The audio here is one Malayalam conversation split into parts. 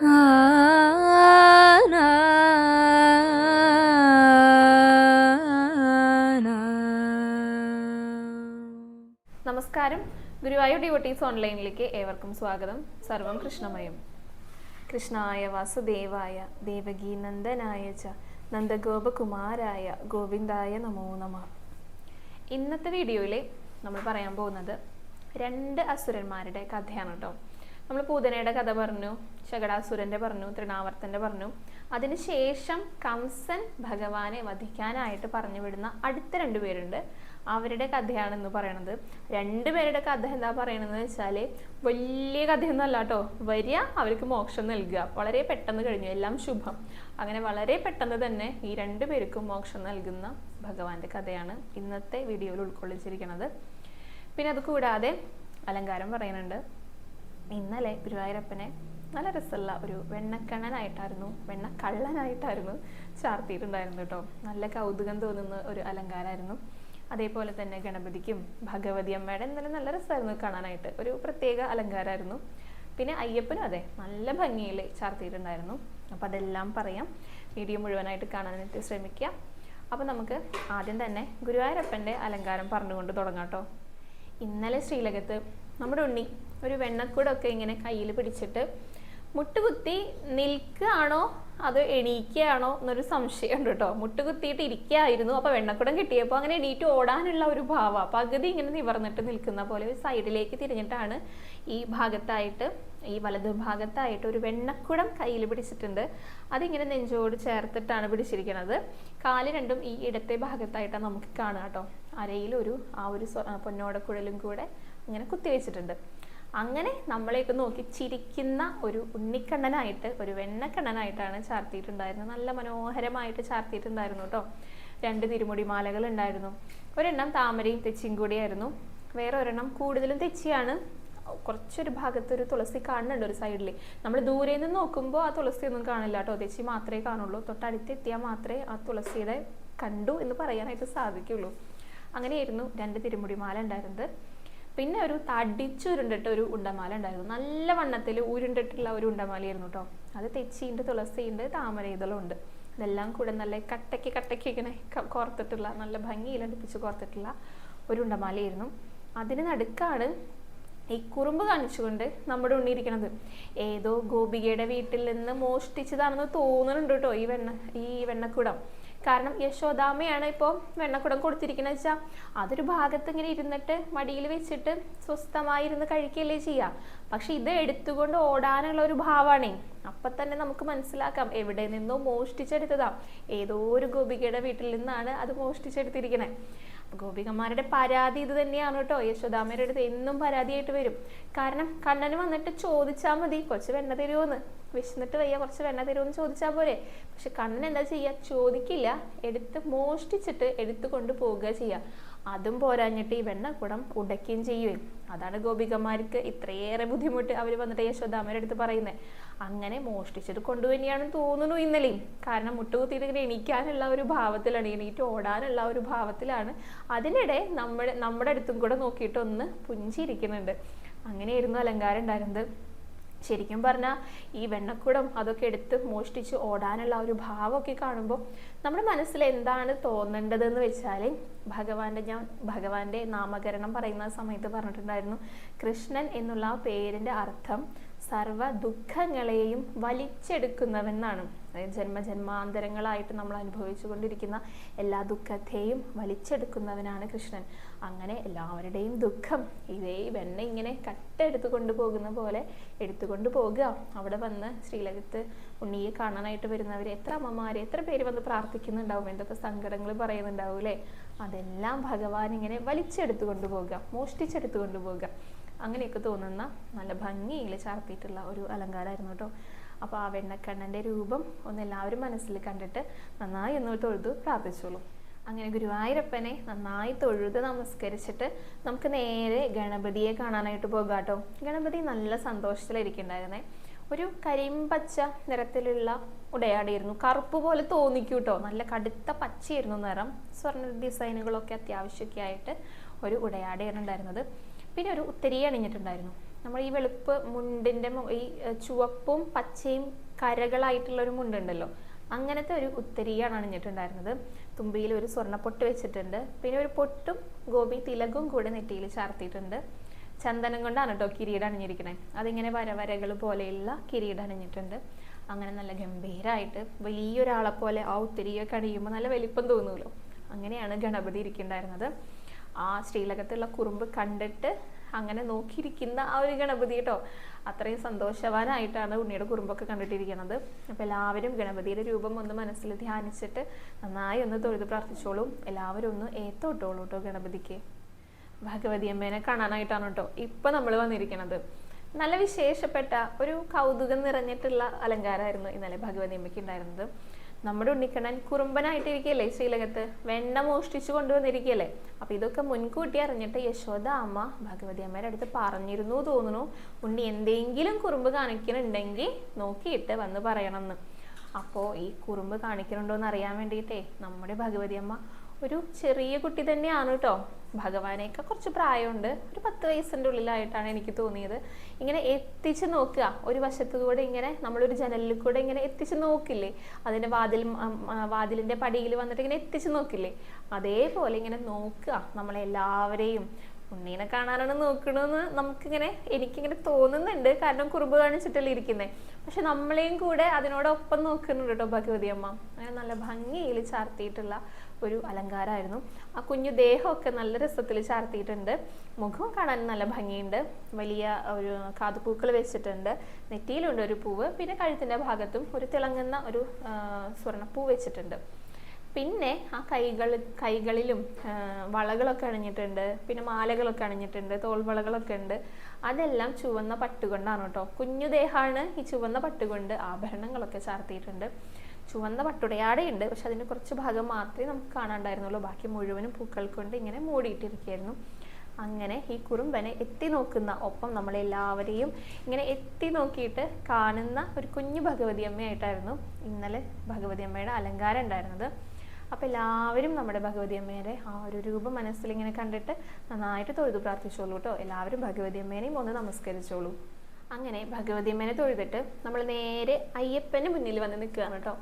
നമസ്കാരം. ഗുരുവായൂർ ഡിവോട്ടീസ് ഓൺലൈനിലേക്ക് ഏവർക്കും സ്വാഗതം. സർവം കൃഷ്ണമയം. കൃഷ്ണായ വാസുദേവായ ദേവകീ നന്ദനായ ച നന്ദഗോപകുമാരായ ഗോവിന്ദായ നമോ നമ. ഇന്നത്തെ വീഡിയോയിൽ നമ്മൾ പറയാൻ പോകുന്നത് രണ്ട് അസുരന്മാരുടെ കഥയാണ് കേട്ടോ. നമ്മൾ പൂതനയുടെ കഥ പറഞ്ഞു ശകടാസുരന്റെ പറഞ്ഞു തൃണാവർത്തന്റെ പറഞ്ഞു. അതിനുശേഷം കംസൻ ഭഗവാനെ വധിക്കാനായിട്ട് പറഞ്ഞു വിടുന്ന അടുത്ത രണ്ടുപേരുണ്ട് അവരുടെ കഥയാണ് എന്ന് പറയണത് രണ്ടുപേരുടെ കഥ എന്താ പറയണതെന്ന് വെച്ചാൽ വലിയ കഥയൊന്നും അല്ല കേട്ടോ. വരിക അവർക്ക് മോക്ഷം നൽകുക. വളരെ പെട്ടെന്ന് കഴിഞ്ഞു. എല്ലാം ശുഭം. അങ്ങനെ വളരെ പെട്ടെന്ന് തന്നെ ഈ രണ്ടു പേർക്കും മോക്ഷം നൽകുന്ന ഭഗവാന്റെ കഥയാണ് ഇന്നത്തെ വീഡിയോയിൽ ഉൾക്കൊള്ളിച്ചിരിക്കുന്നത് പിന്നെ അത് കൂടാതെ അലങ്കാരം പറയുന്നുണ്ട്. ഇന്നലെ ഗുരുവായൂരപ്പനെ നല്ല രസമുള്ള ഒരു വെണ്ണക്കണ്ണനായിട്ടായിരുന്നു വെണ്ണക്കള്ളനായിട്ടായിരുന്നു ചാർത്തിയിട്ടുണ്ടായിരുന്നു കേട്ടോ. നല്ല കൗതുകം തോന്നുന്ന ഒരു അലങ്കാരമായിരുന്നു. അതേപോലെ തന്നെ ഗണപതിക്കും ഭഗവതി അമ്മയുടെ എന്തായാലും നല്ല രസമായിരുന്നു കാണാനായിട്ട്. ഒരു പ്രത്യേക അലങ്കാരമായിരുന്നു. പിന്നെ അയ്യപ്പനും അതെ നല്ല ഭംഗിയിൽ ചാർത്തിയിട്ടുണ്ടായിരുന്നു. അപ്പം അതെല്ലാം പറയാം. വീഡിയോ മുഴുവനായിട്ട് കാണാനായിട്ട് ശ്രമിക്കുക. അപ്പം നമുക്ക് ആദ്യം തന്നെ ഗുരുവായൂരപ്പന്റെ അലങ്കാരം പറഞ്ഞുകൊണ്ട് തുടങ്ങാം കേട്ടോ. ഇന്നലെ ശ്രീലകത്ത് നമ്മുടെ ഉണ്ണി ഒരു വെണ്ണക്കൂടൊക്കെ ഇങ്ങനെ കയ്യിൽ പിടിച്ചിട്ട് മുട്ടുകുത്തി നിൽക്കുകയാണോ? അതോ എണീക്കുകയാണോ എന്നൊരു സംശയം ഉണ്ട് കേട്ടോ. മുട്ടുകുത്തിയിട്ട് ഇരിക്കുകയായിരുന്നു. അപ്പോൾ വെണ്ണക്കുടം കിട്ടിയപ്പോൾ അങ്ങനെ എണീറ്റ് ഓടാനുള്ള ഒരു ഭാവം പകുതി ഇങ്ങനെ നിവർന്നിട്ട് നിൽക്കുന്ന പോലെ ഒരു സൈഡിലേക്ക് തിരിഞ്ഞിട്ടാണ് ഈ ഭാഗത്തായിട്ട് ഈ വലതു ഭാഗത്തായിട്ട് ഒരു വെണ്ണക്കുടം കയ്യിൽ പിടിച്ചിട്ടുണ്ട്. അതിങ്ങനെ നെഞ്ചോട് ചേർത്തിട്ടാണ് പിടിച്ചിരിക്കുന്നത്. കാൽ രണ്ടും ഈ ഇടത്തെ ഭാഗത്തായിട്ടാണ് നമുക്ക് കാണുക കേട്ടോ. അരയിൽ ഒരു ആ ഒരു പൊന്നോടക്കുഴലും കൂടെ ഇങ്ങനെ കുത്തിവെച്ചിട്ടുണ്ട്. അങ്ങനെ നമ്മളെയൊക്കെ നോക്കി ചിരിക്കുന്ന ഒരു ഉണ്ണിക്കണ്ണനായിട്ട് ഒരു വെണ്ണക്കണ്ണനായിട്ടാണ് ചാർത്തിയിട്ടുണ്ടായിരുന്നത്. നല്ല മനോഹരമായിട്ട് ചാർത്തിയിട്ടുണ്ടായിരുന്നു കേട്ടോ. രണ്ട് തിരുമുടി മാലകൾ ഉണ്ടായിരുന്നു ഒരെണ്ണം താമരയും തെച്ചിയും കൂടിയായിരുന്നു. വേറെ ഒരെണ്ണം കൂടുതലും തെച്ചിയാണ്. കുറച്ചൊരു ഭാഗത്ത് ഒരു തുളസി കാണുന്നുണ്ട് ഒരു സൈഡിൽ നമ്മൾ ദൂരെ നിന്ന് നോക്കുമ്പോൾ ആ തുളസി ഒന്നും കാണില്ല കേട്ടോ. തെച്ചി മാത്രമേ കാണുള്ളൂ. തൊട്ടടുത്തെത്തിയാൽ മാത്രമേ ആ തുളസിയുടെ കണ്ടു എന്ന് പറയാനായിട്ട് സാധിക്കുള്ളൂ. അങ്ങനെയായിരുന്നു രണ്ട് തിരുമുടിമാല ഉണ്ടായിരുന്നത്. പിന്നെ ഒരു തടിച്ചുരുണ്ടിട്ട് ഒരു ഉണ്ടമാല ഉണ്ടായിരുന്നു. നല്ല വണ്ണത്തിൽ ഉരുണ്ടിട്ടുള്ള ഒരു ഉണ്ടമാലയായിരുന്നു കേട്ടോ അത് തെച്ചിയുണ്ട് തുളസിയുണ്ട് താമര ഇതളുണ്ട് ഇതെല്ലാം കൂടെ നല്ല കട്ടയ്ക്ക് കട്ടയ്ക്ക് ഇങ്ങനെ കോർത്തിട്ടുള്ള നല്ല ഭംഗിയിൽ അടുപ്പിച്ച് കോർത്തിട്ടുള്ള ഒരു ഉണ്ടമാലയായിരുന്നു. അതിന് നടുക്കാണ് ഈ കുറുമ്പ് കാണിച്ചുകൊണ്ട് നമ്മുടെ ഉണ്ണിയിരിക്കണത്. ഏതോ ഗോപികയുടെ വീട്ടിൽ നിന്ന് മോഷ്ടിച്ചതാണെന്ന് തോന്നുന്നുണ്ട് കേട്ടോ ഈ വെണ്ണ ഈ വെണ്ണക്കുടം. കാരണം യശോദാമയാണ് ഇപ്പോൾ വെണ്ണക്കുടം കൊടുത്തിരിക്കുന്നത് വെച്ചാൽ അതൊരു ഭാഗത്ത് ഇങ്ങനെ ഇരുന്നിട്ട് മടിയിൽ വെച്ചിട്ട് സ്വസ്ഥമായി ഇരുന്ന് കഴിക്കുകയല്ലേ ചെയ്യുക പക്ഷെ ഇത് എടുത്തുകൊണ്ട് ഓടാനുള്ള ഒരു ഭാവമാണേ അപ്പൊ തന്നെ നമുക്ക് മനസ്സിലാക്കാം എവിടെ നിന്നോ മോഷ്ടിച്ചെടുത്തതാ. ഏതോ ഒരു ഗോപികയുടെ വീട്ടിൽ നിന്നാണ് അത് മോഷ്ടിച്ചെടുത്തിരിക്കണേ. ഗോപികമാരുടെ പരാതി ഇത് തന്നെയാണ് കേട്ടോ. യശോദാമയുടെ അടുത്ത് എന്നും പരാതിയായിട്ട് വരും. കാരണം കണ്ണന് വന്നിട്ട് ചോദിച്ചാൽ മതി. കുറച്ച് വെണ്ണ തരുമോന്ന് വിശന്നിട്ട് വയ്യ കുറച്ച് വെണ്ണ തരുമോന്ന് ചോദിച്ചാൽ പോരെ. പക്ഷെ കണ്ണൻ എന്താ ചെയ്യുക ചോദിക്കില്ല. എടുത്ത് മോഷ്ടിച്ചിട്ട് എടുത്തു കൊണ്ട് പോവുക ചെയ്യുക അതും പോരാഞ്ഞിട്ട് ഈ വെണ്ണക്കുടം ഉടയ്ക്കുകയും ചെയ്യുകയും അതാണ് ഗോപികമാർക്ക് ഇത്രയേറെ ബുദ്ധിമുട്ട് അവർ വന്നിട്ട് യശോദാമ്മയുടെ അടുത്ത് പറയുന്നത് അങ്ങനെ മോഷ്ടിച്ചിട്ട് കൊണ്ടുതന്നെയാണെന്ന് തോന്നുന്നു ഇന്നലെയും. കാരണം മുട്ടുകുത്തിയിട്ട് ഇങ്ങനെ എണീക്കാനുള്ള ഒരു ഭാവത്തിലാണ് എണീറ്റ് ഓടാനുള്ള ഒരു ഭാവത്തിലാണ്. അതിനിടെ നമ്മൾ നമ്മുടെ അടുത്തും കൂടെ നോക്കിയിട്ട് ഒന്ന് പുഞ്ചിരിക്കുന്നുണ്ട്. അങ്ങനെയായിരുന്നു അലങ്കാരം ഉണ്ടായിരുന്നത്. ശരിക്കും പറഞ്ഞാൽ ഈ വെണ്ണക്കുടം അതൊക്കെ എടുത്ത് മോഷ്ടിച്ച് ഓടാനുള്ള ഒരു ഭാവമൊക്കെ കാണുമ്പോൾ നമ്മുടെ മനസ്സിൽ എന്താണ് തോന്നേണ്ടതെന്ന് വെച്ചാൽ ഭഗവാന്റെ ഞാൻ ഭഗവാന്റെ നാമകരണം പറയുന്ന സമയത്ത് പറഞ്ഞിട്ടുണ്ടായിരുന്നു കൃഷ്ണൻ എന്നുള്ള ആ പേരിന്റെ അർത്ഥം സർവ ദുഃഖങ്ങളെയും വലിച്ചെടുക്കുന്നവൻ എന്നാണ് അതായത് ജന്മജന്മാന്തരങ്ങളായിട്ട് നമ്മൾ അനുഭവിച്ചു കൊണ്ടിരിക്കുന്ന എല്ലാ ദുഃഖത്തെയും വലിച്ചെടുക്കുന്നവനാണ് കൃഷ്ണൻ. അങ്ങനെ എല്ലാവരുടെയും ദുഃഖം ഇതേ വെണ്ണ ഇങ്ങനെ കട്ടെടുത്ത് കൊണ്ടുപോകുന്ന പോലെ എടുത്തുകൊണ്ട് പോകുക അവിടെ വന്ന് ശ്രീലകത്ത് ഉണ്ണിയെ കാണാനായിട്ട് വരുന്നവർ എത്ര അമ്മമാർ എത്ര പേര് വന്ന് പ്രാർത്ഥിക്കുന്നുണ്ടാവും? എന്തൊക്കെ സങ്കടങ്ങൾ പറയുന്നുണ്ടാവും അല്ലേ അതെല്ലാം ഭഗവാൻ ഇങ്ങനെ വലിച്ചെടുത്ത് കൊണ്ടുപോകുക മോഷ്ടിച്ചെടുത്ത് കൊണ്ടുപോകുക അങ്ങനെയൊക്കെ തോന്നുന്ന നല്ല ഭംഗിയിൽ ചാർത്തിയിട്ടുള്ള ഒരു അലങ്കാരമായിരുന്നു കേട്ടോ. അപ്പോൾ ആ വെണ്ണക്കണ്ണന്റെ രൂപം ഒന്ന് എല്ലാവരും മനസ്സിൽ കണ്ടിട്ട് നന്നായി ഒന്ന് തൊഴുതു പ്രാർത്ഥിച്ചോളൂ. അങ്ങനെ ഗുരുവായൂരപ്പനെ നന്നായി തൊഴുത് നമസ്കരിച്ചിട്ട് നമുക്ക് നേരെ ഗണപതിയെ കാണാനായിട്ട് പോകാം കേട്ടോ. ഗണപതി നല്ല സന്തോഷത്തിലിരിക്കുന്നുണ്ടായിരുന്നേ ഒരു കരിമ്പച്ച നിറത്തിലുള്ള ഉടയാടിയിരുന്നു കറുപ്പ് പോലെ തോന്നിക്കൂ കേട്ടോ. നല്ല കടുത്ത പച്ചയായിരുന്നു നിറം. സ്വർണ ഡിസൈനുകളൊക്കെ അത്യാവശ്യമൊക്കെ ആയിട്ട് ഒരു ഉടയാടയാണ് ഉണ്ടായിരുന്നത്. പിന്നെ ഒരു ഉത്തരീയ അണിഞ്ഞിട്ടുണ്ടായിരുന്നു. നമ്മൾ ഈ വെളുപ്പ് മുണ്ടിന്റെ ഈ ചുവപ്പും പച്ചയും കരകളായിട്ടുള്ള ഒരു മുണ്ടുണ്ടല്ലോ അങ്ങനത്തെ ഒരു ഉത്തരിയാണ് അണിഞ്ഞിട്ടുണ്ടായിരുന്നത്. തുമ്പിയിൽ ഒരു സ്വർണപ്പൊട്ട് വെച്ചിട്ടുണ്ട്. പിന്നെ ഒരു പൊട്ടും ഗോപി തിലകും കൂടെ നെറ്റിയിൽ ചാർത്തിയിട്ടുണ്ട്. ചന്ദനം കൊണ്ടാണ് കേട്ടോ കിരീടം അണിഞ്ഞിരിക്കണേ. അതിങ്ങനെ വരവരകൾ പോലെയുള്ള കിരീടം അണിഞ്ഞിട്ടുണ്ട്. അങ്ങനെ നല്ല ഗംഭീരമായിട്ട് വലിയൊരാളെ പോലെ ആ ഉത്തരിയൊക്കെ അണിയുമ്പോൾ നല്ല വലിപ്പം തോന്നുമല്ലോ അങ്ങനെയാണ് ഗണപതി ഇരിക്കുന്നുണ്ടായിരുന്നത് ആ ശ്രീലകത്തുള്ള കുറുമ്പ് കണ്ടിട്ട് അങ്ങനെ നോക്കിയിരിക്കുന്ന ആ ഒരു ഗണപതി കേട്ടോ. അത്രയും സന്തോഷവാനായിട്ടാണ് ഉണ്ണിയുടെ കുറുമ്പൊക്കെ കണ്ടിട്ടിരിക്കുന്നത്. അപ്പോൾ എല്ലാവരും ഗണപതിയുടെ രൂപം ഒന്ന് മനസ്സിൽ ധ്യാനിച്ചിട്ട് നന്നായി ഒന്ന് തൊഴുത് പ്രാർത്ഥിച്ചോളും. എല്ലാവരും ഒന്ന് ഏത്തോട്ടോളൂ കേട്ടോ ഗണപതിക്ക്. ഭഗവതി അമ്മേനെ കാണാനായിട്ടാണ് കേട്ടോ ഇപ്പൊ നമ്മൾ വന്നിരിക്കുന്നത് നല്ല വിശേഷപ്പെട്ട ഒരു കൗതുകം നിറഞ്ഞിട്ടുള്ള അലങ്കാരമായിരുന്നു ഇന്നലെ ഭഗവതി അമ്മയ്ക്ക് ഉണ്ടായിരുന്നത്. നമ്മുടെ ഉണ്ണിക്കണ്ണൻ കുറുമ്പനായിട്ടിരിക്കുകയല്ലേ ശ്രീലകത്ത്? വെണ്ണ മോഷ്ടിച്ചു കൊണ്ടുവന്നിരിക്കുകയല്ലേ അപ്പൊ ഇതൊക്കെ മുൻകൂട്ടി അറിഞ്ഞിട്ട് യശോദ അമ്മ ഭഗവതി അമ്മയുടെ അടുത്ത് പറഞ്ഞിരുന്നു തോന്നുന്നു. ഉണ്ണി എന്തെങ്കിലും കുറുമ്പ് കാണിക്കുന്നുണ്ടെങ്കിൽ നോക്കിയിട്ട് വന്ന് പറയണം എന്ന് അപ്പോൾ ഈ കുറുമ്പ് കാണിക്കുന്നുണ്ടോ എന്ന് അറിയാൻ വേണ്ടിയിട്ടേ നമ്മുടെ ഭഗവതി അമ്മ ഒരു ചെറിയ കുട്ടി തന്നെയാണ് കേട്ടോ ഭഗവാനെയൊക്കെ കുറച്ച് പ്രായമുണ്ട്. ഒരു പത്ത് വയസ്സിന്റെ ഉള്ളിലായിട്ടാണ് എനിക്ക് തോന്നിയത്. ഇങ്ങനെ എത്തിച്ച് നോക്കുക. ഒരു വശത്തു കൂടെ ഇങ്ങനെ നമ്മളൊരു ജനലിൽ കൂടെ ഇങ്ങനെ എത്തിച്ച് നോക്കില്ലേ? അതിന്റെ വാതിൽ വാതിലിന്റെ പടിയിൽ വന്നിട്ട് ഇങ്ങനെ എത്തിച്ച് നോക്കില്ലേ? അതേപോലെ ഇങ്ങനെ നോക്കുക. നമ്മളെല്ലാവരെയും ഉണ്ണീനെ കാണാനാണ് നോക്കണമെന്ന് നമുക്കിങ്ങനെ എനിക്കിങ്ങനെ തോന്നുന്നുണ്ട്. കാരണം കുറുമ്പ് കാണിച്ചിട്ടല്ലേ ഇരിക്കുന്നത് പക്ഷെ നമ്മളെയും കൂടെ അതിനോടൊപ്പം നോക്കുന്നുണ്ട് കേട്ടോ ഭഗവതി അമ്മ. അങ്ങനെ നല്ല ഭംഗിയിൽ ചാർത്തിയിട്ടുള്ള ഒരു അലങ്കാരമായിരുന്നു. ആ കുഞ്ഞു ദേഹമൊക്കെ നല്ല രസത്തിൽ ചാർത്തിയിട്ടുണ്ട്. മുഖം കാണാൻ നല്ല ഭംഗിയുണ്ട്. വലിയ ഒരു കാതുപൂക്കൾ വെച്ചിട്ടുണ്ട്. നെറ്റിയിലുണ്ട് ഒരു പൂവ്. പിന്നെ കഴുത്തിന്റെ ഭാഗത്തും ഒരു തിളങ്ങുന്ന ഒരു സ്വർണപ്പൂ വെച്ചിട്ടുണ്ട്. പിന്നെ ആ കൈകൾ കൈകളിലും വളകളൊക്കെ അണിഞ്ഞിട്ടുണ്ട്. പിന്നെ മാലകളൊക്കെ അണിഞ്ഞിട്ടുണ്ട്. തോൾവളകളൊക്കെ ഉണ്ട്. അതെല്ലാം ചുവന്ന പട്ടുകൊണ്ടാണ് കേട്ടോ. കുഞ്ഞു ദേഹമാണ് ഈ ചുവന്ന പട്ടുകൊണ്ട് ആഭരണങ്ങളൊക്കെ ചാർത്തിയിട്ടുണ്ട്. ചുവന്ന പട്ടുടയാടയുണ്ട്. പക്ഷെ അതിന്റെ കുറച്ച് ഭാഗം മാത്രമേ നമുക്ക് കാണാണ്ടായിരുന്നുള്ളൂ ബാക്കി മുഴുവനും പൂക്കൾ കൊണ്ട് ഇങ്ങനെ മൂടിയിട്ടിരിക്കുകയായിരുന്നു. അങ്ങനെ ഈ കുറുമ്പനെ എത്തി നോക്കുന്ന ഒപ്പം നമ്മളെല്ലാവരെയും ഇങ്ങനെ എത്തി നോക്കിയിട്ട് കാണുന്ന ഒരു കുഞ്ഞു ഭഗവതി അമ്മയായിട്ടായിരുന്നു ഇന്നലെ ഭഗവതി അമ്മയുടെ അലങ്കാരം ഉണ്ടായിരുന്നത്. അപ്പോൾ എല്ലാവരും നമ്മുടെ ഭഗവതി അമ്മയുടെ ആ ഒരു രൂപം മനസ്സിൽ ഇങ്ങനെ കണ്ടിട്ട് നന്നായിട്ട് തൊഴുതു പ്രാർത്ഥിച്ചോളൂ കേട്ടോ. എല്ലാവരും ഭഗവതി അമ്മേനെയും ഒന്ന് നമസ്കരിച്ചോളൂ. അങ്ങനെ ഭഗവതി അമ്മേനെ തൊഴുതിട്ട് നമ്മൾ നേരെ അയ്യപ്പന് മുന്നിൽ വന്ന് നിൽക്കുകയാണ് കേട്ടോ.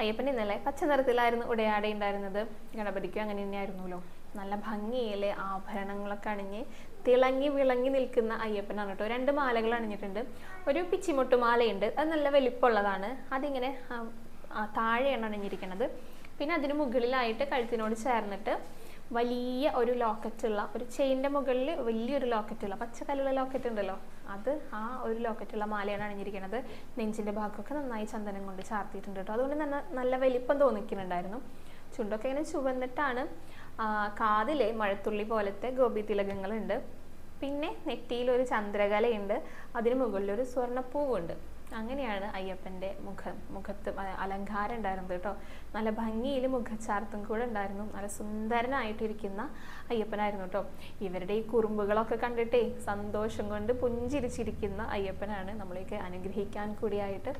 അയ്യപ്പൻ ഇന്നലെ പച്ച നിറത്തിലായിരുന്നു ഉടയാടെ ഉണ്ടായിരുന്നത്. ഗണപതിക്കും അങ്ങനെ തന്നെയായിരുന്നല്ലോ. നല്ല ഭംഗിയിലെ ആഭരണങ്ങളൊക്കെ അണിഞ്ഞ് തിളങ്ങി വിളങ്ങി നിൽക്കുന്ന അയ്യപ്പനാണ് കേട്ടോ. രണ്ട് മാലകൾ അണിഞ്ഞിട്ടുണ്ട്. ഒരു പിച്ചിമുട്ട് മാലയുണ്ട്. അത് നല്ല വലിപ്പമുള്ളതാണ്. അതിങ്ങനെ താഴെയാണ് അണിഞ്ഞിരിക്കുന്നത് പിന്നെ അതിന് മുകളിലായിട്ട് കഴുത്തിനോട് ചേർന്നിട്ട് വലിയ ഒരു ലോക്കറ്റുള്ള ഒരു ചെയിന്റെ മുകളിൽ വലിയൊരു ലോക്കറ്റുള്ള പച്ചക്കല്ലുള്ള ലോക്കറ്റ് ഉണ്ടല്ലോ. അത് ആ ഒരു ലോക്കറ്റുള്ള മാലയാണ് അണിഞ്ഞിരിക്കുന്നത്. നെഞ്ചിന്റെ ഭാഗമൊക്കെ നന്നായി ചന്ദനം കൊണ്ട് ചാർത്തിയിട്ടുണ്ട് കേട്ടോ. അതുകൊണ്ട് തന്നെ നല്ല വലിപ്പം തോന്നിക്കുന്നുണ്ടായിരുന്നു. ചുണ്ടൊക്കെ ഇങ്ങനെ ചുവന്നിട്ടാണ് കാതിലെ മഴത്തുള്ളി പോലത്തെ ഗോപി തിലകങ്ങളുണ്ട്. പിന്നെ നെറ്റിയിൽ ഒരു ചന്ദ്രകലയുണ്ട്. അതിന് മുകളിൽ ഒരു സ്വർണപ്പൂവുണ്ട്. അങ്ങനെയാണ് അയ്യപ്പന്റെ മുഖം. മുഖത്ത് അലങ്കാരം ഉണ്ടായിരുന്നത് കേട്ടോ. നല്ല ഭംഗിയിൽ മുഖച്ചാർത്തും കൂടെ ഉണ്ടായിരുന്നു. നല്ല സുന്ദരനായിട്ടിരിക്കുന്ന അയ്യപ്പനായിരുന്നു കേട്ടോ. ഇവരുടെ ഈ കുറുമ്പുകളൊക്കെ കണ്ടിട്ടേ സന്തോഷം കൊണ്ട് പുഞ്ചിരിച്ചിരിക്കുന്ന അയ്യപ്പനാണ് നമ്മളെയൊക്കെ അനുഗ്രഹിക്കാൻ കൂടിയായിട്ട്.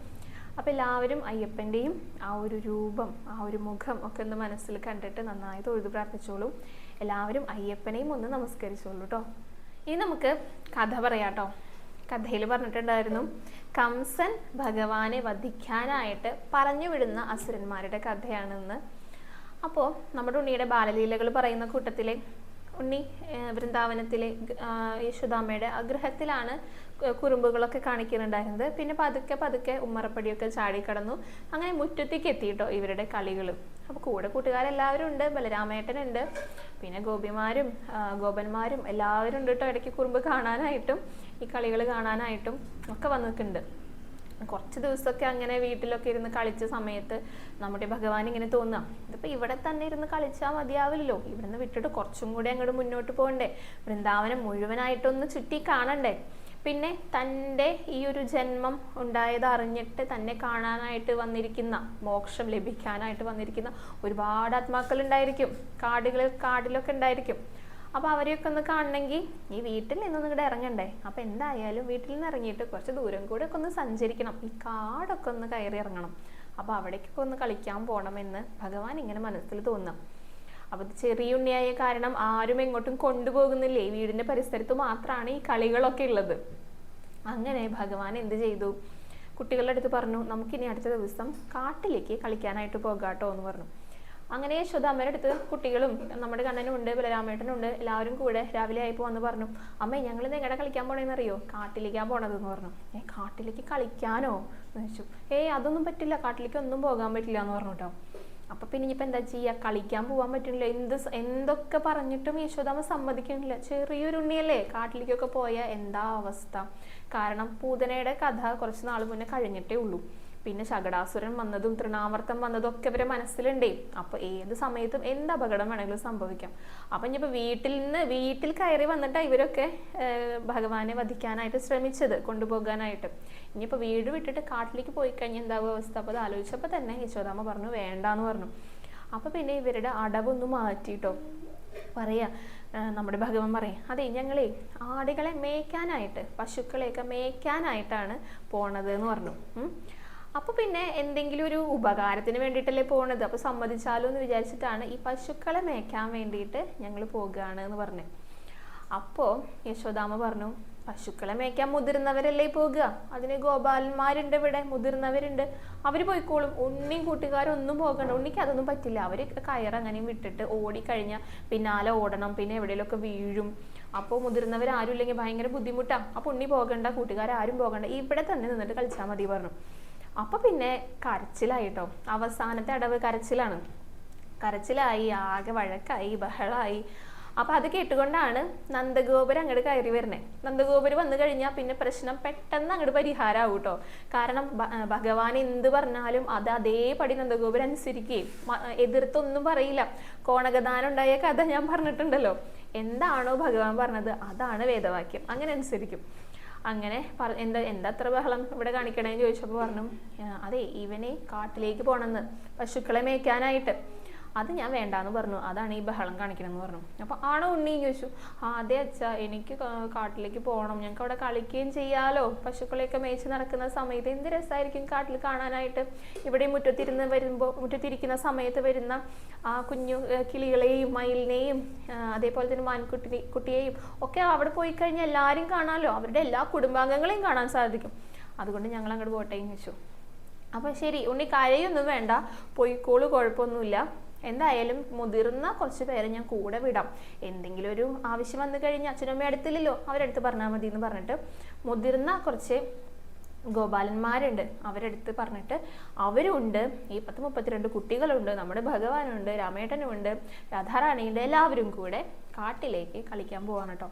അപ്പോൾ എല്ലാവരും അയ്യപ്പന്റെയും ആ ഒരു രൂപം ആ ഒരു മുഖം ഒക്കെ ഒന്ന് മനസ്സിൽ കണ്ടിട്ട് നന്നായി തൊഴുതു പ്രാർത്ഥിച്ചോളൂ. എല്ലാവരും അയ്യപ്പനെയും ഒന്ന് നമസ്കരിച്ചോളൂ കേട്ടോ. ഇനി നമുക്ക് കഥ പറയാം കേട്ടോ. കഥയിൽ പറഞ്ഞിട്ടുണ്ടായിരുന്നു കംസൻ ഭഗവാനെ വധിക്കാനായിട്ട് പറഞ്ഞു വിടുന്ന അസുരന്മാരുടെ കഥയാണെന്ന്. അപ്പോൾ നമ്മുടെ ഉണ്ണിയുടെ ബാലലീലകൾ പറയുന്ന കൂട്ടത്തിലെ ഉണ്ണി വൃന്ദാവനത്തിലെ യശുദാമ്മയുടെ ആഗ്രഹത്തിലാണ് കുറുമ്പുകളൊക്കെ കാണിക്കുന്നുണ്ടായിരുന്നത്. പിന്നെ പതുക്കെ പതുക്കെ ഉമ്മറപ്പടിയൊക്കെ ചാടിക്കടന്നു. അങ്ങനെ മുറ്റത്തേക്ക് എത്തിയിട്ടോ ഇവരുടെ കളികൾ അപ്പോൾ കൂടെ കൂട്ടുകാരെല്ലാവരും ഉണ്ട് ബലരാമേട്ടനുണ്ട് പിന്നെ ഗോപിമാരും ഗോപന്മാരും എല്ലാവരും ഉണ്ട് കേട്ടോ ഇടയ്ക്ക് കുറുമ്പ് കാണാനായിട്ടും. ഈ കളികൾ കാണാനായിട്ടും ഒക്കെ വന്നിട്ടുണ്ട്. കുറച്ച് ദിവസമൊക്കെ അങ്ങനെ വീട്ടിലൊക്കെ ഇരുന്ന് കളിച്ച സമയത്ത് നമ്മുടെ ഭഗവാൻ ഇങ്ങനെ തോന്നുക ഇതിപ്പോൾ ഇവിടെ തന്നെ ഇരുന്ന് കളിച്ചാൽ മതിയാവില്ലല്ലോ. ഇവിടുന്ന് വിട്ടിട്ട് കുറച്ചും കൂടി അങ്ങോട്ട് മുന്നോട്ട് പോകണ്ടേ. വൃന്ദാവനം മുഴുവനായിട്ടൊന്ന് ചുറ്റി കാണണ്ടേ? പിന്നെ തന്റെ ഈ ഒരു ജന്മം ഉണ്ടായത് അറിഞ്ഞിട്ട് തന്നെ കാണാനായിട്ട് വന്നിരിക്കുന്ന മോക്ഷം ലഭിക്കാനായിട്ട് വന്നിരിക്കുന്ന ഒരുപാട് ആത്മാക്കൾ ഉണ്ടായിരിക്കും. കാടുകളിൽ കാടിലൊക്കെ ഉണ്ടായിരിക്കും. അപ്പോൾ അവരെയൊക്കെ ഒന്ന് കാണണമെങ്കിൽ ഈ വീട്ടിൽ നിന്നൊന്നും ഇങ്ങോട്ട് ഇറങ്ങണ്ടേ? അപ്പോൾ എന്തായാലും വീട്ടിൽ നിന്ന് ഇറങ്ങിയിട്ട് കുറച്ച് ദൂരം കൂടെ ഒക്കെ ഒന്ന് സഞ്ചരിക്കണം. ഈ കാടൊക്കെ ഒന്ന് കയറി ഇറങ്ങണം. അപ്പോൾ അവിടേക്കൊക്കെ ഒന്ന് കളിക്കാൻ പോകണമെന്ന് ഭഗവാൻ ഇങ്ങനെ മനസ്സിൽ തോന്നാം അപ്പോൾ ചെറിയ ഉണ്ണിയായ കാരണം ആരും എങ്ങോട്ടും കൊണ്ടുപോകുന്നില്ലേ? വീടിന്റെ പരിസരത്ത് മാത്രമാണ് ഈ കളികളൊക്കെ ഉള്ളത്. അങ്ങനെ ഭഗവാൻ എന്ത് ചെയ്തു? കുട്ടികളുടെ അടുത്ത് പറഞ്ഞു നമുക്കിനി അടുത്ത ദിവസം കാട്ടിലേക്ക് കളിക്കാനായിട്ട് പോകാട്ടോ എന്ന് പറഞ്ഞു. അങ്ങനെ യശോദാമ്മയുടെ അടുത്ത് കുട്ടികളും നമ്മുടെ കണ്ണനും ഉണ്ട് ബലരാമേട്ടനും ഉണ്ട് എല്ലാവരും കൂടെ രാവിലെ ആയപ്പോൾ വന്ന് പറഞ്ഞു. അമ്മേ ഞങ്ങൾ എങ്ങനെ കളിക്കാൻ പോണേന്ന് അറിയോ കാട്ടിലേക്കാണ് പോണതെന്ന് പറഞ്ഞു. ഏ കാട്ടിലേക്ക് കളിക്കാനോ? എന്ന് ചോദിച്ചു. ഏയ് അതൊന്നും പറ്റില്ല. കാട്ടിലേക്ക് ഒന്നും പോകാൻ പറ്റില്ല എന്ന് പറഞ്ഞു കേട്ടോ അപ്പൊ പിന്നെ ഇനിയിപ്പോ എന്താ ചെയ്യാ? കളിക്കാൻ പോവാൻ പറ്റുന്നില്ല. എന്ത് എന്തൊക്കെ പറഞ്ഞിട്ടും യശോദാമ്മ സമ്മതിക്കുന്നില്ല. ചെറിയൊരു ഉണ്ണിയല്ലേ? കാട്ടിലേക്കൊക്കെ പോയ എന്താ അവസ്ഥ? കാരണം പൂതനയുടെ കഥ കുറച്ച് നാൾ മുന്നേ കഴിഞ്ഞിട്ടേ ഉള്ളൂ. പിന്നെ ശകടാസുരൻ വന്നതും തൃണാവർത്തം വന്നതും ഒക്കെ ഇവരെ മനസ്സിലുണ്ടേ. അപ്പൊ ഏത് സമയത്തും എന്ത് അപകടം വേണമെങ്കിലും സംഭവിക്കാം. അപ്പൊ ഇനിയിപ്പോ വീട്ടിൽ നിന്ന് വീട്ടിൽ കയറി വന്നിട്ടാ ഇവരൊക്കെ ഭഗവാനെ വധിക്കാനായിട്ട് ശ്രമിച്ചത് കൊണ്ടുപോകാനായിട്ട്. ഇനിയിപ്പോ വീട് വിട്ടിട്ട് കാട്ടിലേക്ക് പോയി കഴിഞ്ഞാൽ എന്താകും അവസ്ഥ? അപ്പൊ അത് ആലോചിച്ചപ്പോ തന്നെ യശോദാമ്മ പറഞ്ഞു വേണ്ടാന്ന് പറഞ്ഞു. അപ്പൊ പിന്നെ ഇവരുടെ അടവൊന്ന് മാറ്റിട്ടോ. പറയാ നമ്മുടെ ഭഗവാൻ പറയും അതെ ഞങ്ങളെ ആടുകളെ മേയ്ക്കാനായിട്ട് പശുക്കളെയൊക്കെ മേയ്ക്കാനായിട്ടാണ് പോണത് എന്ന് പറഞ്ഞു ഉം. അപ്പൊ പിന്നെ എന്തെങ്കിലും ഒരു ഉപകാരത്തിന് വേണ്ടിയിട്ടല്ലേ പോണത്? അപ്പൊ സമ്മതിച്ചാലോ എന്ന് വിചാരിച്ചിട്ടാണ് ഈ പശുക്കളെ മേയ്ക്കാൻ വേണ്ടിയിട്ട് ഞങ്ങൾ പോകുകയാണ് എന്ന് പറഞ്ഞു അപ്പോ യശോദാമ പറഞ്ഞു പശുക്കളെ മേയ്ക്കാൻ മുതിർന്നവരല്ലേ പോകുക അതിന് ഗോപാലന്മാരുണ്ട് ഇവിടെ മുതിർന്നവരുണ്ട്. അവർ പോയിക്കോളും. ഉണ്ണിയും കൂട്ടുകാരൊന്നും പോകണ്ട. ഉണ്ണിക്ക് അതൊന്നും പറ്റില്ല. അവർ കയറങ്ങനെയും വിട്ടിട്ട് ഓടിക്കഴിഞ്ഞാൽ പിന്നാലെ ഓടണം. പിന്നെ എവിടെയെങ്കിലുമൊക്കെ വീഴും. അപ്പോൾ മുതിർന്നവർ ആരും ഇല്ലെങ്കിൽ ഭയങ്കര ബുദ്ധിമുട്ടാണ് അപ്പൊ ഉണ്ണി പോകണ്ട കൂട്ടുകാരും പോകണ്ട. ഇവിടെ തന്നെ നിന്നിട്ട് കളിച്ചാൽ മതി പറഞ്ഞു. അപ്പൊ പിന്നെ കരച്ചിലായിട്ടോ അവസാനത്തെ അടവ് കരച്ചിലാണ്. കരച്ചിലായി ആകെ വഴക്കായി ബഹളായി. അപ്പൊ അത് കേട്ടുകൊണ്ടാണ് നന്ദഗോപുരം അങ്ങോട്ട് കയറി വരുന്നത് നന്ദഗോപുരം വന്നു കഴിഞ്ഞാൽ പിന്നെ പ്രശ്നം പെട്ടെന്ന് അങ്ങോട്ട് പരിഹാരമാവും കേട്ടോ കാരണം ഭഗവാൻ എന്ത് പറഞ്ഞാലും അത് അതേപടി നന്ദഗോപുരം അനുസരിക്കുകയും എതിർത്തൊന്നും പറയില്ല. കോണകദാനം ഉണ്ടായ കഥ ഞാൻ പറഞ്ഞിട്ടുണ്ടല്ലോ. എന്താണോ ഭഗവാൻ പറഞ്ഞത് അതാണ് വേദവാക്യം. അങ്ങനെ അനുസരിക്കും. അങ്ങനെ പറ എന്താ എന്താ അത്ര ബഹളം ഇവിടെ കാണിക്കണേന്ന് ചോദിച്ചപ്പോൾ പറഞ്ഞു "ആ, അതെ ഇവനെ കാട്ടിലേക്ക് പോണെന്ന് പശുക്കളെ മേയ്ക്കാനായിട്ട്. അത് ഞാൻ വേണ്ടാന്ന് പറഞ്ഞു. അതാണ് ഈ ബഹളം കാണിക്കണമെന്ന് പറഞ്ഞു. അപ്പൊ ആണോ ഉണ്ണി ചോദിച്ചു. ആ അതെ അച്ഛാ എനിക്ക് കാട്ടിലേക്ക് പോകണം. ഞങ്ങൾക്ക് അവിടെ കളിക്കുകയും ചെയ്യാലോ. പശുക്കളെയൊക്കെ മേച്ച് നടക്കുന്ന സമയത്ത് എന്ത് രസമായിരിക്കും കാട്ടിൽ കാണാനായിട്ട്. ഇവിടെ മുറ്റത്തിരുന്ന് വരുമ്പോൾ മുറ്റത്തിരിക്കുന്ന സമയത്ത് വരുന്ന ആ കുഞ്ഞു കിളികളെയും മയിലിനെയും അതേപോലെ തന്നെ മാൻകുട്ടി കുട്ടിയെയും ഒക്കെ അവിടെ പോയി കഴിഞ്ഞാൽ എല്ലാവരും കാണാമല്ലോ അവരുടെ എല്ലാ കുടുംബാംഗങ്ങളെയും കാണാൻ സാധിക്കും. അതുകൊണ്ട് ഞങ്ങൾ അങ്ങോട്ട് പോട്ടെ വെച്ചു അപ്പൊ ശരി ഉണ്ണി കരയൊന്നും വേണ്ട. പോയിക്കോൾ കുഴപ്പമൊന്നുമില്ല. എന്തായാലും മുതിർന്ന കുറച്ച് പേരെ ഞാൻ കൂടെ വിടാം. എന്തെങ്കിലും ഒരു ആവശ്യം വന്നു കഴിഞ്ഞാൽ അച്ഛനമ്മ അടുത്തില്ലല്ലോ. അവരടുത്ത് പറഞ്ഞാൽ മതി എന്ന് പറഞ്ഞിട്ട് മുതിർന്ന കുറച്ച് ഗോപാലന്മാരുണ്ട്. അവരെടുത്ത് പറഞ്ഞിട്ട് അവരുണ്ട്. ഈ പത്ത് മുപ്പത്തിരണ്ട് കുട്ടികളുണ്ട്. നമ്മുടെ ഭഗവാനുണ്ട് രാമേട്ടനുമുണ്ട് രാധാറാണിയുണ്ട്. എല്ലാവരും കൂടെ കാട്ടിലേക്ക് കളിക്കാൻ പോവാണ് കേട്ടോ.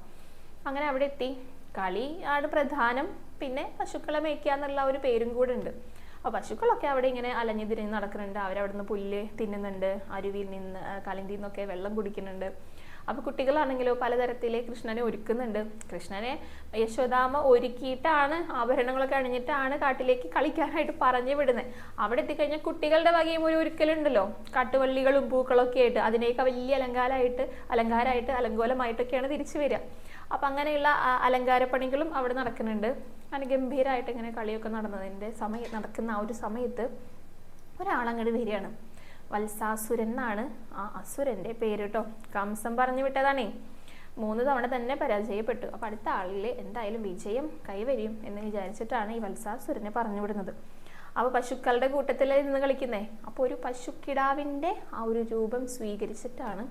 അങ്ങനെ അവിടെ എത്തി. കളി ആണ് പ്രധാനം. പിന്നെ പശുക്കളെ മേയ്ക്കുക എന്നുള്ള ഒരു പേരും കൂടെ ഉണ്ട്. അപ്പോൾ പശുക്കളൊക്കെ അവിടെ ഇങ്ങനെ അലഞ്ഞു തിരിഞ്ഞ് നടക്കുന്നുണ്ട്. അവരവിടെ നിന്ന് പുല്ല് തിന്നുന്നുണ്ട്. അരുവിയിൽ നിന്ന് കലന്തിയിൽ നിന്നൊക്കെ വെള്ളം കുടിക്കുന്നുണ്ട്. അപ്പോൾ കുട്ടികളാണെങ്കിലോ പലതരത്തിലെ കൃഷ്ണനെ ഒരുക്കുന്നുണ്ട്. കൃഷ്ണനെ യശോദാമ ഒരുക്കിയിട്ടാണ് ആഭരണങ്ങളൊക്കെ അണിഞ്ഞിട്ടാണ് കാട്ടിലേക്ക് കളിക്കാനായിട്ട് പറഞ്ഞു വിടുന്നത് അവിടെ എത്തിക്കഴിഞ്ഞാൽ കുട്ടികളുടെ വകയും ഒരു ഒരുക്കലുണ്ടല്ലോ. കാട്ടുവള്ളികളും പൂക്കളൊക്കെ ആയിട്ട് അതിനെയൊക്കെ വലിയ അലങ്കാരമായിട്ട് അലങ്കാരമായിട്ട് അലങ്കോലമായിട്ടൊക്കെയാണ് തിരിച്ചു വരിക. അപ്പം അങ്ങനെയുള്ള അലങ്കാരപ്പണികളും അവിടെ നടക്കുന്നുണ്ട്. അങ്ങനെ ഗംഭീരമായിട്ട് ഇങ്ങനെ കളിയൊക്കെ നടന്നതിന്റെ സമയം നടക്കുന്ന ആ ഒരു സമയത്ത് ഒരാളങ്ങോട്ട് വരികയാണ്. വത്സാസുരൻ എന്നാണ് ആ അസുരന്റെ പേര് കേട്ടോ കംസം പറഞ്ഞു വിട്ടതാണേ. മൂന്ന് തവണ തന്നെ പരാജയപ്പെട്ടു. അപ്പം അടുത്ത ആളിൽ എന്തായാലും വിജയം കൈവരും എന്ന് വിചാരിച്ചിട്ടാണ് ഈ വത്സാസുരനെ പറഞ്ഞു വിടുന്നത്. അപ്പോൾ പശുക്കളുടെ കൂട്ടത്തിൽ നിന്ന് കളിക്കുന്നേ. അപ്പോൾ ഒരു പശുക്കിടാവിന്റെ ആ ഒരു രൂപം സ്വീകരിച്ചിട്ടാണ്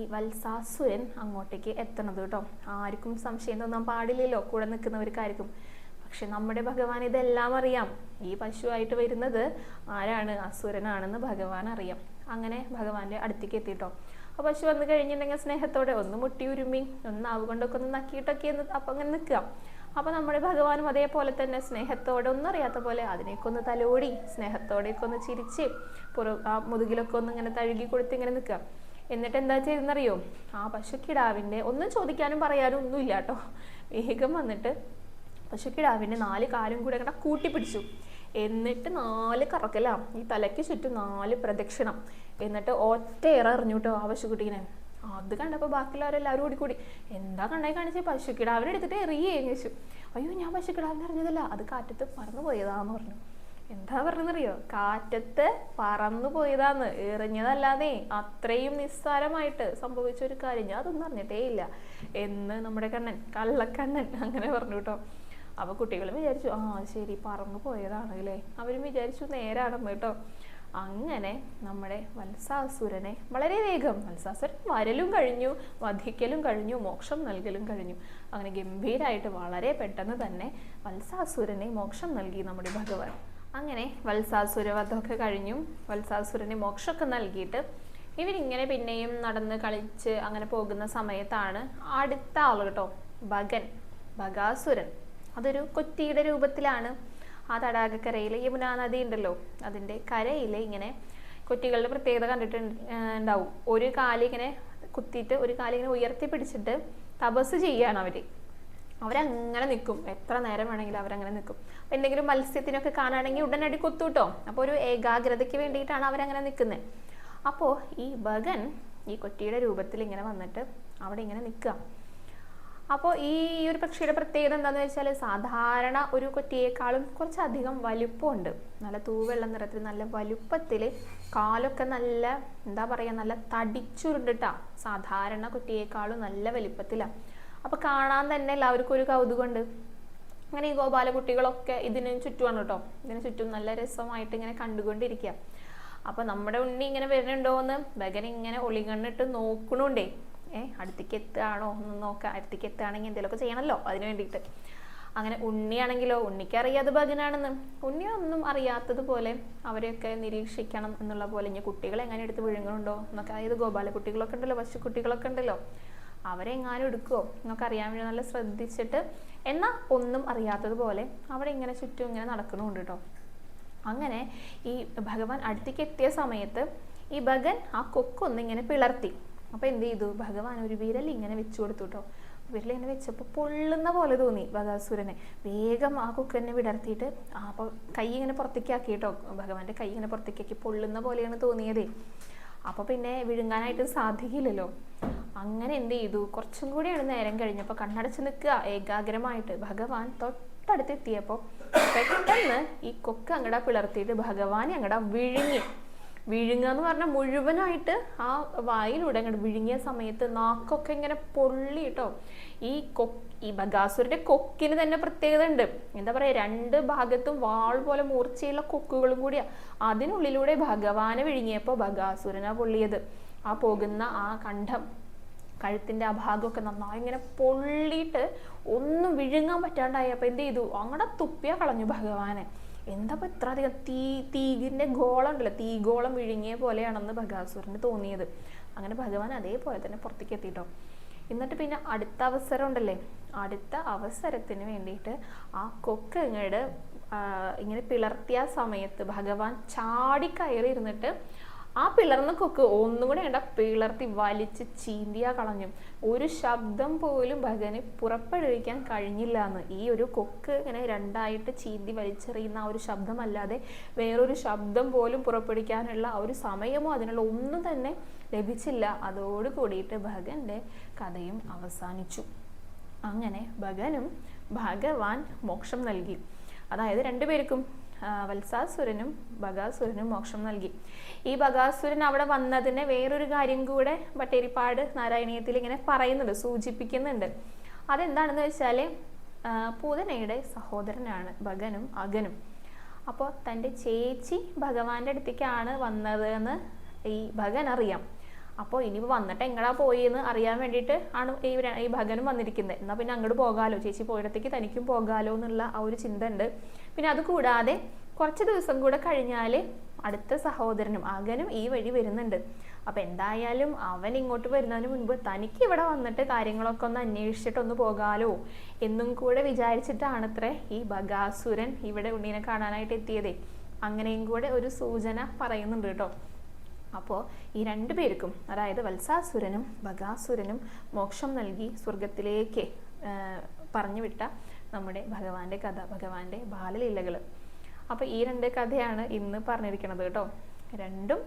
ഈ വത്സാസുരൻ അങ്ങോട്ടേക്ക് എത്തണത് കേട്ടോ. ആർക്കും സംശയം തോന്നാൻ പാടില്ലല്ലോ. കൂടെ നിൽക്കുന്നവർക്കാർക്കും. പക്ഷെ നമ്മുടെ ഭഗവാൻ ഇതെല്ലാം അറിയാം. ഈ പശുവായിട്ട് വരുന്നത് ആരാണ്? അസുരനാണെന്ന് ഭഗവാൻ അറിയാം. അങ്ങനെ ഭഗവാന്റെ അടുത്തേക്ക് എത്തിട്ടോ. ആ പശു വന്നു കഴിഞ്ഞിട്ടുണ്ടെങ്കിൽ സ്നേഹത്തോടെ ഒന്ന് മുട്ടി ഉരുമി ഒന്ന് നാവ് കൊണ്ടൊക്കെ ഒന്ന് നക്കിയിട്ടൊക്കെ ഒന്ന് അപ്പം അങ്ങനെ നിൽക്കുക. അപ്പോൾ നമ്മുടെ ഭഗവാനും അതേപോലെ തന്നെ സ്നേഹത്തോടെ ഒന്നും അറിയാത്ത പോലെ അതിനെയൊക്കെ ഒന്ന് തലോടി സ്നേഹത്തോടെയൊക്കെ ഒന്ന് ചിരിച്ച് പുറ മുതുകിലൊക്കെ ഒന്ന് ഇങ്ങനെ തഴുകി കൊടുത്ത് ഇങ്ങനെ നിൽക്കുക. എന്നിട്ട് എന്താ ചെയ്തെന്നറിയോ ആ പശുക്കിടാവിന്റെ ഒന്നും ചോദിക്കാനും പറയാനും ഒന്നുമില്ല കേട്ടോ. വേഗം വന്നിട്ട് പശുക്കിടാവിന്റെ നാല് കാലും കൂടെ അങ്ങനെ കൂട്ടിപ്പിടിച്ചു. എന്നിട്ട് നാല് കറക്കലാം. ഈ തലയ്ക്ക് ചുറ്റും നാല് പ്രദക്ഷിണം. എന്നിട്ട് ഒറ്റ എറിഞ്ഞു കേട്ടോ ആ പശുക്കുട്ടീനെ. അത് കണ്ടപ്പോൾ ബാക്കിയുള്ളവരെല്ലാവരും കൂടി കൂടി എന്താ കണ്ടായി കാണിച്ച്? പശുക്കിടാവിനെ എടുത്തിട്ട് എറിയേ ചോദിച്ചു അയ്യോ ഞാൻ പശുക്കിടാവിനെ അറിഞ്ഞതല്ല. അത് കാറ്റത്ത് പറന്നു പോയതാന്ന് പറഞ്ഞു. എന്താ പറഞ്ഞെന്നറിയോ? കാറ്റത്ത് പറന്നു പോയതാന്ന്. എറിഞ്ഞതല്ലാതെ അത്രയും നിസ്സാരമായിട്ട് സംഭവിച്ച ഒരു കാര്യം ഞാൻ അതൊന്നും അറിഞ്ഞിട്ടേ ഇല്ല. എന്ന് നമ്മുടെ കണ്ണൻ കള്ളക്കണ്ണൻ അങ്ങനെ പറഞ്ഞു കേട്ടോ. അപ്പോൾ കുട്ടികളും വിചാരിച്ചു ആ ശരി പറന്നു പോയതാണ് അല്ലേ? അവരും വിചാരിച്ചു നേരാണെന്ന് കേട്ടോ. അങ്ങനെ നമ്മുടെ വത്സാസുരനെ വളരെ വേഗം വത്സാസുരൻ വരലും കഴിഞ്ഞു വധിക്കലും കഴിഞ്ഞു മോക്ഷം നൽകലും കഴിഞ്ഞു. അങ്ങനെ ഗംഭീരായിട്ട് വളരെ പെട്ടെന്ന് തന്നെ വത്സാസുരനെ മോക്ഷം നൽകി നമ്മുടെ ഭഗവാൻ. അങ്ങനെ വത്സാസുരവധമൊക്കെ കഴിഞ്ഞു വത്സാസുരനെ മോക്ഷമൊക്കെ നൽകിയിട്ട് ഇവരിങ്ങനെ പിന്നെയും നടന്ന് കളിച്ച് അങ്ങനെ പോകുന്ന സമയത്താണ് അടുത്ത ആൾ കേട്ടോ ഭഗൻ ഭഗാസുരൻ. അതൊരു കൊറ്റിയുടെ രൂപത്തിലാണ്. ആ തടാകക്കരയിൽ യമുനാ നദി ഉണ്ടല്ലോ അതിന്റെ കരയിൽ ഇങ്ങനെ കൊറ്റികളുടെ പ്രത്യേകത കണ്ടിട്ട് ഉണ്ടാവും. ഒരു കാലിങ്ങനെ കുത്തിയിട്ട് ഒരു കാലിങ്ങനെ ഉയർത്തി പിടിച്ചിട്ട് തപസ് ചെയ്യാണ് അവർ. അവരങ്ങനെ നിൽക്കും. എത്ര നേരം വേണമെങ്കിലും അവരങ്ങനെ നിൽക്കും. അപ്പം എന്തെങ്കിലും മത്സ്യത്തിനൊക്കെ കാണുകയാണെങ്കിൽ ഉടനടി കൊത്തൂട്ടോ. അപ്പോൾ ഒരു ഏകാഗ്രതയ്ക്ക് വേണ്ടിയിട്ടാണ് അവരങ്ങനെ നിൽക്കുന്നത് അപ്പോൾ ഈ ഭഗൻ ഈ കൊറ്റിയുടെ രൂപത്തിൽ ഇങ്ങനെ വന്നിട്ട് അവിടെ ഇങ്ങനെ നിൽക്കുക. അപ്പോൾ ഈ ഒരു പക്ഷിയുടെ പ്രത്യേകത എന്താണെന്ന് വെച്ചാൽ സാധാരണ ഒരു കൊറ്റിയേക്കാളും കുറച്ചധികം വലുപ്പമുണ്ട്. നല്ല തൂവെള്ള നിറത്തിൽ നല്ല വലുപ്പത്തിൽ കാലൊക്കെ നല്ല എന്താ പറയുക നല്ല തടിച്ചുരുണ്ടിട്ടാണ് സാധാരണ കൊറ്റിയേക്കാളും നല്ല വലിപ്പത്തിലാണ് അപ്പോൾ കാണാൻ തന്നെ എല്ലാവർക്കും ഒരു കൗതുകമുണ്ട്. അങ്ങനെ ഈ ഗോപാല കുട്ടികളൊക്കെ ഇതിന് ചുറ്റുമാണ് കേട്ടോ. ഇതിന് ചുറ്റും നല്ല രസമായിട്ട് ഇങ്ങനെ കണ്ടുകൊണ്ടിരിക്കുക. അപ്പോൾ നമ്മുടെ ഉണ്ണി ഇങ്ങനെ വരുന്നുണ്ടോ എന്ന് ബഗൻ ഇങ്ങനെ ഒളികണ്ണിട്ട് നോക്കണുണ്ടേ. ഏ അടുത്തേക്ക് എത്തുകയാണോ? ഒന്ന് നോക്കാം. അടുത്തേക്ക് എത്തുകയാണെങ്കിൽ എന്തെങ്കിലുമൊക്കെ ചെയ്യണമല്ലോ അതിന് വേണ്ടിയിട്ട്. അങ്ങനെ ഉണ്ണിയാണെങ്കിലോ ഉണ്ണിക്ക് അറിയാതെ ബഗനാണെന്ന് ഉണ്ണി ഒന്നും അറിയാത്തതുപോലെ അവരെയൊക്കെ നിരീക്ഷിക്കണം എന്നുള്ള പോലെ ഇനി കുട്ടികൾ എങ്ങനെ എടുത്ത് വിഴുങ്ങുന്നുണ്ടോ എന്നൊക്കെ. അതായത് ഗോപാല കുട്ടികളൊക്കെ ഉണ്ടല്ലോ പശു കുട്ടികളൊക്കെ ഉണ്ടല്ലോ. അവരെ എങ്ങാനും എടുക്കുമോ എന്നൊക്കെ അറിയാൻ വേണ്ടി നല്ല ശ്രദ്ധിച്ചിട്ട്. എന്നാൽ ഒന്നും അറിയാത്തതുപോലെ അവിടെ ഇങ്ങനെ ചുറ്റും ഇങ്ങനെ നടക്കുന്നുണ്ട് കേട്ടോ അങ്ങനെ ഈ ഭഗവാൻ അടുത്തേക്ക് എത്തിയ സമയത്ത് ഈ ഭഗൻ ആ കൊക്കൊന്ന് ഇങ്ങനെ പിളർത്തി. അപ്പോൾ എന്ത് ചെയ്തു? ഭഗവാൻ ഒരു വിരൽ ഇങ്ങനെ വെച്ചു കൊടുത്തു കേട്ടോ വിരൽ ഇങ്ങനെ വെച്ചപ്പോൾ പൊള്ളുന്ന പോലെ തോന്നി ബകാസുരനെ വേഗം ആ കൊക്കന്നെ വിടർത്തിയിട്ട് ആ അപ്പോൾ കൈ ഇങ്ങനെ പുറത്തേക്ക് ആക്കി കേട്ടോ ഭഗവാന്റെ കൈ ഇങ്ങനെ പുറത്തേക്ക് ആക്കി പൊള്ളുന്ന പോലെയാണ് തോന്നിയത്. അപ്പോൾ പിന്നെ വിഴുങ്ങാനായിട്ട് സാധിക്കില്ലല്ലോ അങ്ങനെ എന്ത് ചെയ്തു? കുറച്ചും കൂടിയാണ് നേരം കഴിഞ്ഞപ്പോൾ കണ്ണടച്ച് നിൽക്കുക. ഏകാഗ്രമായിട്ട് ഭഗവാൻ തൊട്ടടുത്തെത്തിയപ്പോൾ പെട്ടെന്ന് ഈ കൊക്ക് അങ്ങട പിളർത്തിയിട്ട് ഭഗവാൻ അങ്ങട വിഴുങ്ങി. വിഴുങ്ങുക എന്ന് പറഞ്ഞാൽ മുഴുവനായിട്ട് ആ വായിലൂടെ അങ്ങോട്ട് വിഴുങ്ങിയ സമയത്ത് നാക്കൊക്കെ ഇങ്ങനെ പൊള്ളി കേട്ടോ ഈ കൊക്ക് ഈ ബഗാസുരന്റെ കൊക്കിന് തന്നെ പ്രത്യേകത ഉണ്ട്. എന്താ പറയുക രണ്ട് ഭാഗത്തും വാൾ പോലെ മൂർച്ചയുള്ള കൊക്കുകളും കൂടിയാ. അതിനുള്ളിലൂടെ ഭഗവാനെ വിഴുങ്ങിയപ്പോൾ ബഗാസുരനാ പൊള്ളിയത്. ആ പോകുന്ന ആ കണ്ഠം കഴുത്തിന്റെ ആ ഭാഗമൊക്കെ നന്നായി ഇങ്ങനെ പൊള്ളിയിട്ട് ഒന്നും വിഴുങ്ങാൻ പറ്റാണ്ടായി. അപ്പോൾ എന്ത് ചെയ്തു? അങ്ങടെ തുപ്പിയാ കളഞ്ഞു ഭഗവാനെ. എന്താ ഇത്ര അധികം തീ തീകിന്റെ ഗോളം ഉണ്ടല്ലോ തീഗോളം വിഴുങ്ങിയ പോലെയാണെന്ന് ഭഗാസുരന് തോന്നിയത്. അങ്ങനെ ഭഗവാൻ അതേപോലെ തന്നെ പുറത്തേക്ക് എത്തിട്ടോ. എന്നിട്ട് പിന്നെ അടുത്ത അവസരം ഉണ്ടല്ലേ? അടുത്ത അവസരത്തിന് വേണ്ടിയിട്ട് ആ കൊക്ക് ഇങ്ങോട്ട് ഇങ്ങനെ പിളർത്തിയ സമയത്ത് ഭഗവാൻ ചാടി കയറി ഇരുന്നിട്ട് ആ പിളർന്ന കൊക്ക് ഒന്നും കൂടെ കണ്ട പിളർത്തി വലിച്ച് ചീന്തിയാ കളഞ്ഞു. ഒരു ശബ്ദം പോലും ഭഗന് പുറപ്പെടുവിക്കാൻ കഴിഞ്ഞില്ല എന്ന് ഈ ഒരു കൊക്ക് ഇങ്ങനെ രണ്ടായിട്ട് ചീന്തി വലിച്ചെറിയുന്ന ആ ഒരു ശബ്ദമല്ലാതെ വേറൊരു ശബ്ദം പോലും പുറപ്പെടുവിക്കാനുള്ള ആ ഒരു സമയമോ അതിനുള്ള ഒന്നും തന്നെ ലഭിച്ചില്ല. അതോട് കൂടിയിട്ട് ഭഗന്റെ കഥയും അവസാനിച്ചു. അങ്ങനെ ഭഗനും ഭഗവാൻ മോക്ഷം നൽകി. അതായത് രണ്ടുപേർക്കും വത്സാസുരനും ബഗാസുരനും മോക്ഷം നൽകി. ഈ ബഗാസുരൻ അവിടെ വന്നതിന് വേറൊരു കാര്യം കൂടെ ബട്ടേരിപ്പാട് നാരായണീയത്തിൽ ഇങ്ങനെ പറയുന്നുണ്ട് സൂചിപ്പിക്കുന്നുണ്ട്. അതെന്താണെന്ന് വെച്ചാൽ പൂതനയുടെ സഹോദരനാണ് ഭഗനും അഗനും. അപ്പോൾ തന്റെ ചേച്ചി ഭഗവാന്റെ അടുത്തേക്കാണ് വന്നത് എന്ന് ഈ ഭഗൻ അറിയാം. അപ്പോൾ ഇനി വന്നിട്ട് എങ്ങടാ പോയി എന്ന് അറിയാൻ വേണ്ടിയിട്ട് ആണ് ഈ ഈ ഭഗനും വന്നിരിക്കുന്നത്. എന്നാൽ പിന്നെ അങ്ങോട്ട് പോകാലോ. ചേച്ചി പോയിടത്തേക്ക് തനിക്കും പോകാലോ എന്നുള്ള ആ ഒരു ചിന്ത ഉണ്ട്. പിന്നെ അത് കൂടാതെ കുറച്ച് ദിവസം കൂടെ കഴിഞ്ഞാൽ അടുത്ത സഹോദരനും അകനും ഈ വഴി വരുന്നുണ്ട്. അപ്പം എന്തായാലും അവൻ ഇങ്ങോട്ട് വരുന്നതിന് മുൻപ് തനിക്ക് ഇവിടെ വന്നിട്ട് കാര്യങ്ങളൊക്കെ ഒന്ന് അന്വേഷിച്ചിട്ടൊന്ന് പോകാലോ എന്നും കൂടെ വിചാരിച്ചിട്ടാണത്രേ ഈ ബഗാസുരൻ ഇവിടെ ഉണ്ണീനെ കാണാനായിട്ട് എത്തിയതേ. അങ്ങനെയും കൂടെ ഒരു സൂചന പറയുന്നുണ്ട് കേട്ടോ. അപ്പോൾ ഈ രണ്ടു പേർക്കും അതായത് വത്സാസുരനും ബഗാസുരനും മോക്ഷം നൽകി സ്വർഗത്തിലേക്ക് പറഞ്ഞു വിട്ട നമ്മുടെ ഭഗവാന്റെ കഥ ഭഗവാന്റെ ബാലലീലകൾ അപ്പോൾ ഈ രണ്ട് കഥയാണ് ഇന്ന് പറഞ്ഞിരിക്കുന്നത് കേട്ടോ. രണ്ടും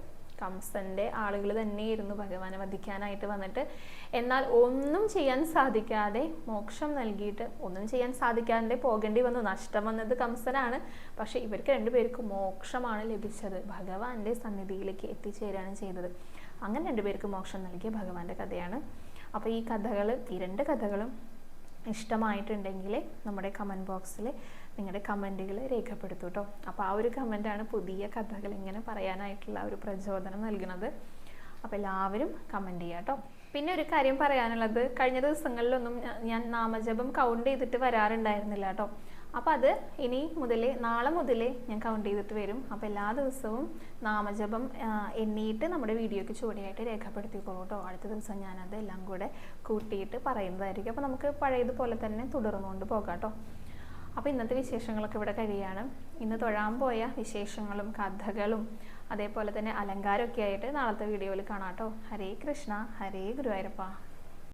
കംസന്റെ ആളുകൾ തന്നെയായിരുന്നു ഭഗവാനെ വധിക്കാനായിട്ട് വന്നിട്ട്. എന്നാൽ ഒന്നും ചെയ്യാൻ സാധിക്കാതെ മോക്ഷം നൽകിയിട്ട് ഒന്നും ചെയ്യാൻ സാധിക്കാതെ പോകേണ്ടി വന്നു. നഷ്ടം വന്നത് കംസനാണ്. പക്ഷെ ഇവർക്ക് രണ്ടുപേർക്കും മോക്ഷമാണ് ലഭിച്ചത്. ഭഗവാന്റെ സന്നിധിയിലേക്ക് എത്തിച്ചേരാണ് ചെയ്തത്. അങ്ങനെ രണ്ടുപേർക്ക് മോക്ഷം നൽകിയ ഭഗവാന്റെ കഥയാണ്. അപ്പോൾ ഈ കഥകൾ ഈ രണ്ട് കഥകളും ഇഷ്ടമായിട്ടുണ്ടെങ്കിൽ നമ്മുടെ കമന്റ് ബോക്സിൽ നിങ്ങളുടെ കമന്റുകൾ രേഖപ്പെടുത്തൂ കേട്ടോ അപ്പോൾ ആ ഒരു കമന്റാണ് പുതിയ കഥകൾ ഇങ്ങനെ പറയാനായിട്ടുള്ള ഒരു പ്രചോദനം നൽകുന്നത്. അപ്പോൾ എല്ലാവരും കമന്റ് ചെയ്യുക കേട്ടോ പിന്നെ ഒരു കാര്യം പറയാനുള്ളത് കഴിഞ്ഞ ദിവസങ്ങളിലൊന്നും ഞാൻ നാമജപം കൗണ്ട് ചെയ്തിട്ട് വരാറുണ്ടായിരുന്നില്ല കേട്ടോ അപ്പോൾ അത് ഇനി മുതൽ നാളെ മുതൽ ഞാൻ കൗണ്ട് ചെയ്തിട്ട് വരും. അപ്പോൾ എല്ലാ ദിവസവും നാമജപം എണ്ണിയിട്ട് നമ്മുടെ വീഡിയോയ്ക്ക് ചുവടെയായിട്ട് രേഖപ്പെടുത്തിക്കോളൂ കേട്ടോ അടുത്ത ദിവസം ഞാനത് എല്ലാം കൂടെ കൂട്ടിയിട്ട് പറയുന്നതായിരിക്കും. അപ്പോൾ നമുക്ക് പഴയതുപോലെ തന്നെ തുടർന്നുകൊണ്ട് പോകാം കേട്ടോ അപ്പോൾ ഇന്നത്തെ വിശേഷങ്ങളൊക്കെ ഇവിടെ കഴിയാണ്. ഇന്ന് തൊഴാൻ പോയ വിശേഷങ്ങളും കഥകളും അതേപോലെ തന്നെ അലങ്കാരമൊക്കെ ആയിട്ട് നാളത്തെ വീഡിയോയിൽ കാണാം കേട്ടോ ഹരേ കൃഷ്ണ ഹരേ ഗുരുവായൂരപ്പ.